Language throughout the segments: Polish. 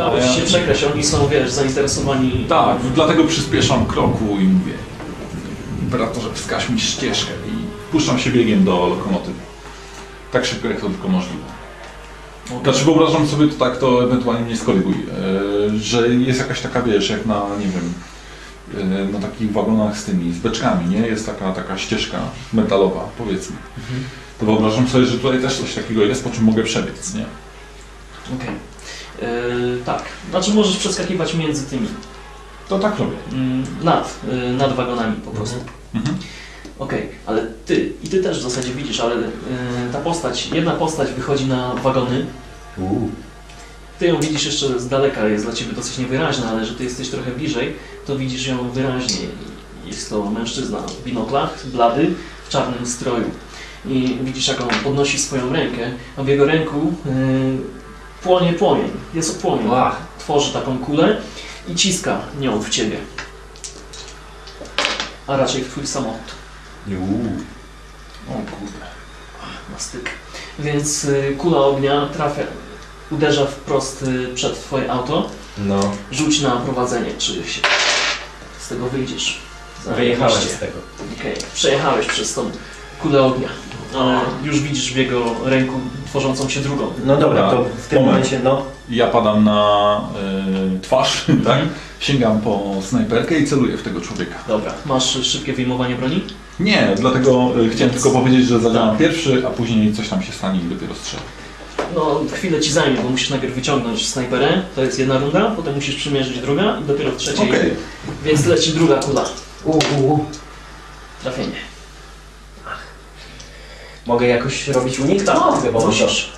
Udało ci się przekraść, oni są, wiesz, zainteresowani... Tak, dlatego przyspieszam kroku i mówię Imperatorze, wskaż mi ścieżkę i puszczam się biegiem do lokomotywy. Tak szybko jak to tylko możliwe. Znaczy wyobrażam sobie to tak, to ewentualnie mnie skoryguj, e, że jest jakaś taka, wiesz, jak na, nie wiem, e, na takich wagonach z tymi, z beczkami, nie? Jest taka, taka ścieżka metalowa, powiedzmy. To wyobrażam sobie, że tutaj też coś takiego jest, po czym mogę przebiec, nie? Okej. Yy, tak, znaczy możesz przeskakiwać między tymi, To tak robię. mm, nad, yy, nad wagonami po prostu. Mhm. Okej, ale ty, i ty też w zasadzie widzisz, ale yy, ta postać, jedna postać wychodzi na wagony, Uuu. ty ją widzisz jeszcze z daleka, jest dla ciebie dosyć niewyraźna, ale że ty jesteś trochę bliżej, to widzisz ją wyraźnie. Jest to mężczyzna w binoklach, blady, w czarnym stroju. I widzisz, jak on podnosi swoją rękę, a w jego ręku yy, płonie płomień, jest płomień. Ła. Tworzy taką kulę i ciska nią w ciebie. A raczej w twój samochód. Uuu. O kurde. na styk. Więc y, kula ognia trafia, uderza wprost y, przed twoje auto. No, Rzuć na prowadzenie, czy się z tego wyjdziesz. wyjechałem Zajebiście. z tego. Okej, przejechałeś przez tą kulę ognia. Ale już widzisz w jego ręku tworzącą się drugą. No dobra, to w tym Moment. momencie, no. Ja padam na e, twarz, tak? Sięgam po snajperkę i celuję w tego człowieka. Dobra, masz szybkie wyjmowanie broni? Nie, dlatego e, chciałem Więc- tylko powiedzieć, że zadziałam tak. pierwszy, a później coś tam się stanie i dopiero strzelę. No, chwilę ci zajmie, bo musisz najpierw wyciągnąć snajperę. To jest jedna runda, potem musisz przymierzyć druga i dopiero w trzeciej. Okej. Więc leci druga kula. Uuu. Uu. Trafienie. Mogę jakoś robić unik? Tak, No, mogę, bo musisz.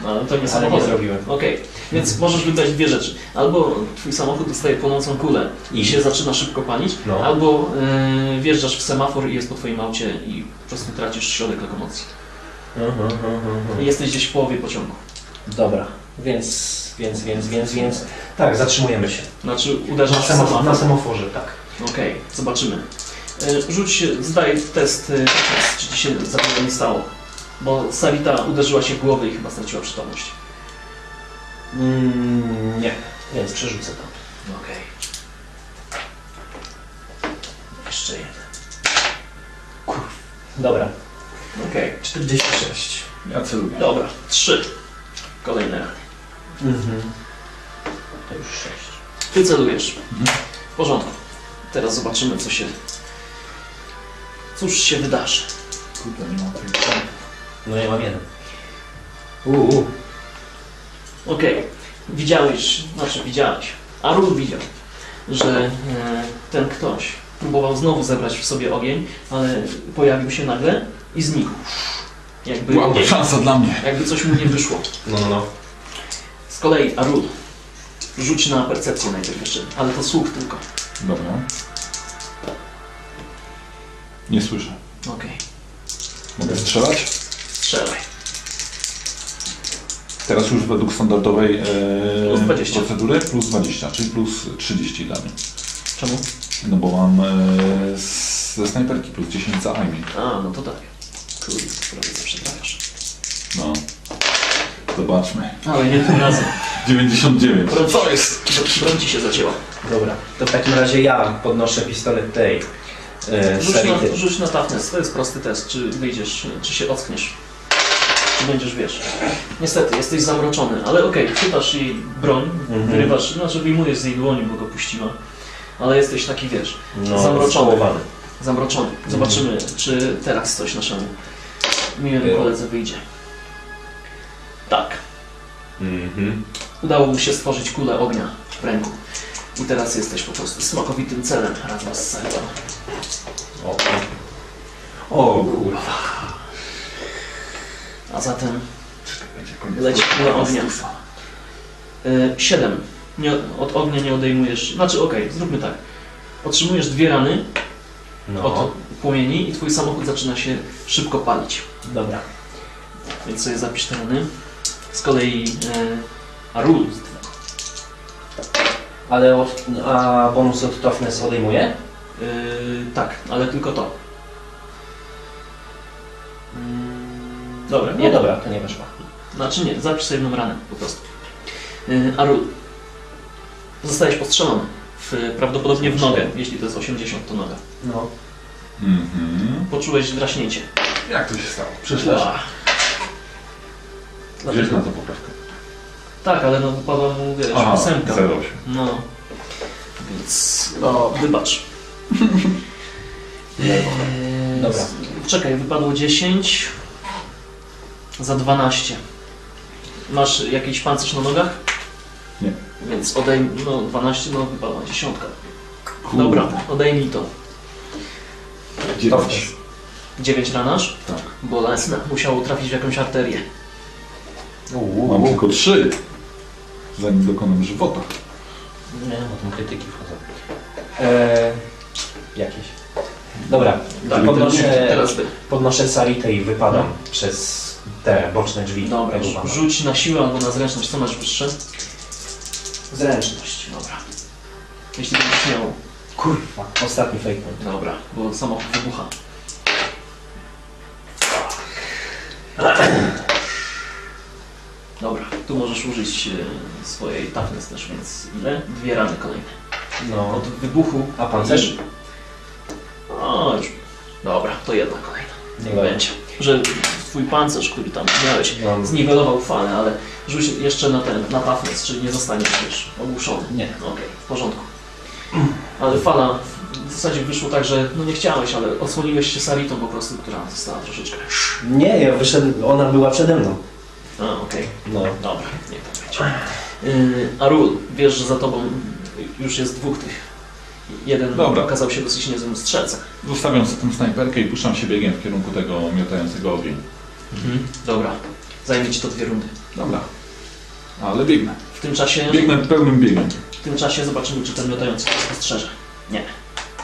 No, to nie Ale nie zrobiłem. Okej, więc możesz wybrać dwie rzeczy. Albo twój samochód dostaje płonącą kulę i się zaczyna szybko palić, No. albo yy, wjeżdżasz w semafor i jest po twoim aucie i po prostu tracisz środek lokomocji. Mhm, mhm, mhm. I jesteś gdzieś w połowie pociągu. Dobra, więc, więc, więc, więc, więc. Tak, zatrzymujemy się. Znaczy uderzasz Na, w semafor, semafor. na semaforze, tak. Okej, zobaczymy. Yy, rzuć zdaj test, test, czy ci się za wiele nie stało. Bo Sarita uderzyła się w głowę i chyba straciła przytomność. Mm, nie, więc przerzucę to. Okej. Jeszcze jeden. Dobra, Okej, 46. Ja celuję. dobra. Trzy. Kolejne rany. Mhm. To już 6. Ty celujesz. Mhm. W porządku. Teraz zobaczymy, co się... Cóż się wydarzy. Kurde, nie mam No ja mam jeden. Uuu. Okej. Widziałeś, znaczy widziałeś. Arul widział, że e, ten ktoś próbował znowu zebrać w sobie ogień, ale pojawił się nagle i znikł. Jakby, Wow, szansa dla mnie. jakby coś mu nie wyszło. No, no, no. Z kolei Arul, rzuć na percepcję najpierw jeszcze, ale to słuch tylko. Dobra. Nie słyszę. Okej, Mogę strzelać? strzelaj. Teraz już według standardowej e, Plus 20. procedury plus 20, czyli plus 30 dla mnie. Czemu? No bo mam e, z- ze snajperki plus 10 za aiming. A, no to tak. Kurde, prawie zawsze trafiasz. No. Zobaczmy. Ale nie tym razem. 99. Broń, Co jest? broń ci się zacięła. Dobra, to w takim razie ja podnoszę pistolet tej e, Rzuć na, rzuć na toughness, to jest prosty test, czy wyjdziesz, czy się ockniesz. Czy będziesz, wiesz. Niestety, jesteś zamroczony, ale okej, chwytasz jej broń, Mhm. wyrywasz, znaczy wyjmujesz z jej dłoni, bo go puściła. Ale jesteś taki, wiesz, No, zamroczony. zamroczony. Zobaczymy, czy teraz coś naszemu miłemu koledze wyjdzie. Tak, Mhm. udało mu się stworzyć kulę ognia w ręku. I teraz jesteś po prostu smakowitym celem razem z Saritą. O, o kurwa. A zatem. Leci kula ognia. Y, Siedem. Nie, od ognia nie odejmujesz. Znaczy, okej, zróbmy tak. Otrzymujesz dwie rany No, od płomieni i twój samochód zaczyna się szybko palić. dobra. Więc sobie zapisz te rany. Z kolei e, Arul. Ale od, a bonus od toughness odejmuje? Y, tak, ale tylko to. Mm, Dobra, Nie, dobra, to nie weszło. Znaczy nie, zapisz sobie jedną ranę po prostu. Y, Arul, Zostajesz postrzelony. W, prawdopodobnie w nogę, jeśli to jest 80 to noga. No. Mhm. Poczułeś draśnięcie. Jak to się stało? Przecież Ła. Gdzieś Dlatego- na to poprawkę. Tak, ale no wypadła mu, wiesz, Aha, ósemka. 08. No. Więc, no, wybacz. Eee, Dobra. Czekaj, wypadło 10 za 12. Masz jakiś pancerz na nogach? Nie. Więc odejm... no 12, no wypadła dziesiątka. Kurde. Dobra, odejmij to. Dziewięć. 9 ranasz? Tak. Bolesne. Musiało trafić w jakąś arterię. Uuu. Mam tylko trzy. Zanim dokonam żywota. Nie, bo tam krytyki wchodzą. Eee, jakieś. Dobra, Tak, podnoszę, teraz ty. podnoszę Saritę i wypadam przez te boczne drzwi. Dobra, tego pana. rzuć na siłę albo na zręczność. Co masz wyższe? Zręczność. Dobra. Jeśli będziesz miał. Kurwa, ostatni fake point. Dobra, bo samochód wybucha. Dobra, tu możesz użyć e, swojej toughness też, więc ile? Dwie rany kolejne. No. Od wybuchu. A pancerz? O, już. Dobra, to jedna kolejna. Niech Dobra. będzie. Że twój pancerz, który tam miałeś, Mam... zniwelował falę, ale rzuć jeszcze na ten, na toughness, czyli nie zostaniesz wiesz, ogłuszony. Nie. Okej, w porządku. Ale fala w zasadzie wyszło tak, że no nie chciałeś, ale osłoniłeś się Saritą po prostu, która została troszeczkę. Nie, ja wyszedłem, ona była przede mną. A, okej, No. dobra, niech tak będzie. Yy, Arul, wiesz, że za tobą już jest dwóch tych. Jeden Dobra. okazał się dosyć niezłym strzelcem. Zostawiam sobie tę snajperkę i puszczam się biegiem w kierunku tego miotającego ogień. Dobra, zajmie ci to dwie rundy. Dobra. Ale biegnę. W tym czasie, Biegnę pełnym biegiem. w tym czasie zobaczymy, czy ten miotający cię spostrzeże. Nie.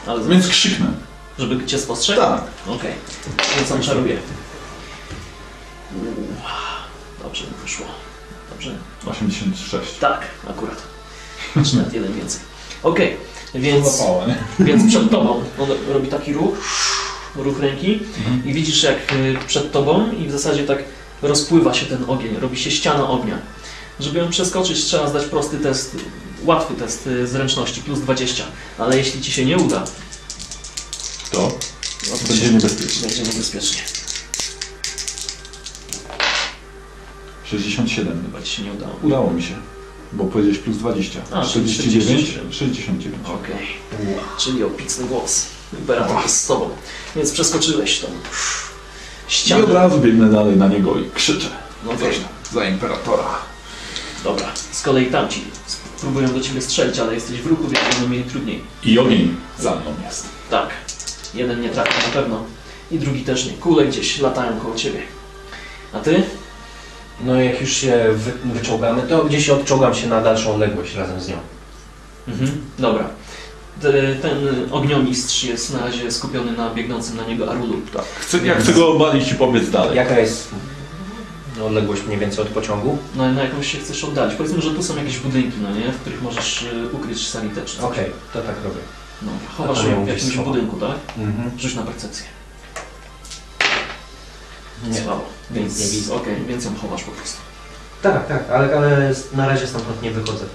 Ale Więc krzyknę. żeby cię spostrzegł? Tak. Okej, więc on czaruje. Mi wyszło. Dobrze. 86. Tak, akurat. Znaczy nawet jeden więcej. Okej, więc, nie? więc przed tobą on robi taki ruch, ruch ręki Mhm. i widzisz jak y, przed tobą i w zasadzie tak rozpływa się ten ogień, robi się ściana ognia. Żeby ją przeskoczyć trzeba zdać prosty test, łatwy test y, zręczności, plus 20. Ale jeśli ci się nie uda, To no to będzie będzie niebezpiecznie. 67. Chyba ci się nie udało. Udało mi się. Bo powiedziałeś plus 20. A, 49? 47. 69. Okej, czyli opicny głos. Imperator jest z tobą. Więc przeskoczyłeś tą I ścianę. od razu biegnę dalej na niego i krzyczę. No tam. Za imperatora. dobra. Z kolei tamci próbują do ciebie strzelić, ale jesteś w ruchu, więc będą mieli trudniej. I ogień za mną jest. Tak. Jeden nie trafi na pewno. I drugi też nie. Kule gdzieś latają koło ciebie. A ty? No jak już się wy, wyczołgamy, to gdzieś odczołgam się na dalszą odległość razem z nią. Mhm. Dobra. Te- Ten ogniomistrz jest na razie skupiony na biegnącym na niego Arulu. Tak. Chcę, ja chcę go obalić i powiedz dalej. Jaka jest odległość mniej więcej od pociągu? No na jakąś się chcesz oddalić. Powiedzmy, że tu są jakieś budynki, no nie? W których możesz y, ukryć coś. Okej, to tak robię. No, chowasz ją w jakimś budynku, tak? Mhm. Rzuć na percepcję. Nie. Słabo. Więc, Nie widzę. Okej, więc ją chowasz po prostu. Tak, tak, ale, ale na razie stamtąd nie wychodzę.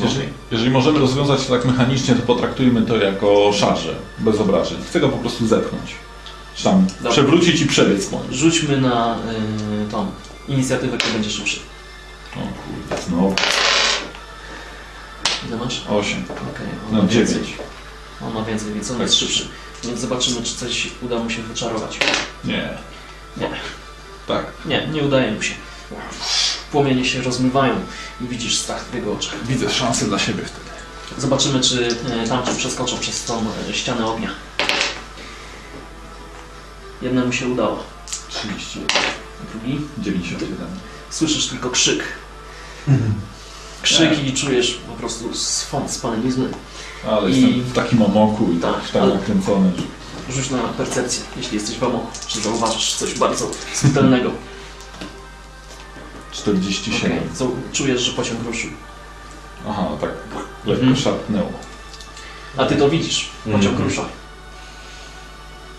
Jeżeli, jeżeli możemy rozwiązać to tak mechanicznie, to potraktujmy to jako szarże, bez obrażeń. Chcę go po prostu zepchnąć. Czy tam Dobra. przewrócić i przebiec po nim. Rzućmy na y, tą inicjatywę, kto będzie szybszy. O kurde, znowu. Ile masz? 8 Okej, on na ma więcej. 9. On ma więcej, więc on Tak. jest szybszy. Więc zobaczymy, czy coś uda mu się wyczarować. Nie. Nie. Tak. Nie, nie udaje mu się. Płomienie się rozmywają i widzisz strach w jego oczach. Widzę szansę dla siebie wtedy. Zobaczymy, czy e, tamci przeskoczą przez tą e, ścianę ognia. Jednemu się udało, 30, drugi. 97. Słyszysz tylko krzyk. Krzyk i czujesz po prostu swąd spalenizny. Ale I- jestem w takim amoku i Tak, tak, tak ale- nakręcony, że... Rzuć na percepcję, jeśli jesteś w amoku. Czy zauważysz coś bardzo subtelnego. 47. Okej, co- Czujesz, że pociąg ruszył. Aha, tak lekko Mhm. szarpnęło. A ty to widzisz. Pociąg Mhm. rusza.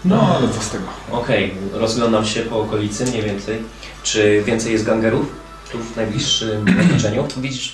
No, ale co z tego? Okej, rozglądam się po okolicy mniej więcej. Czy więcej jest gangerów tu w najbliższym otoczeniu? Widzisz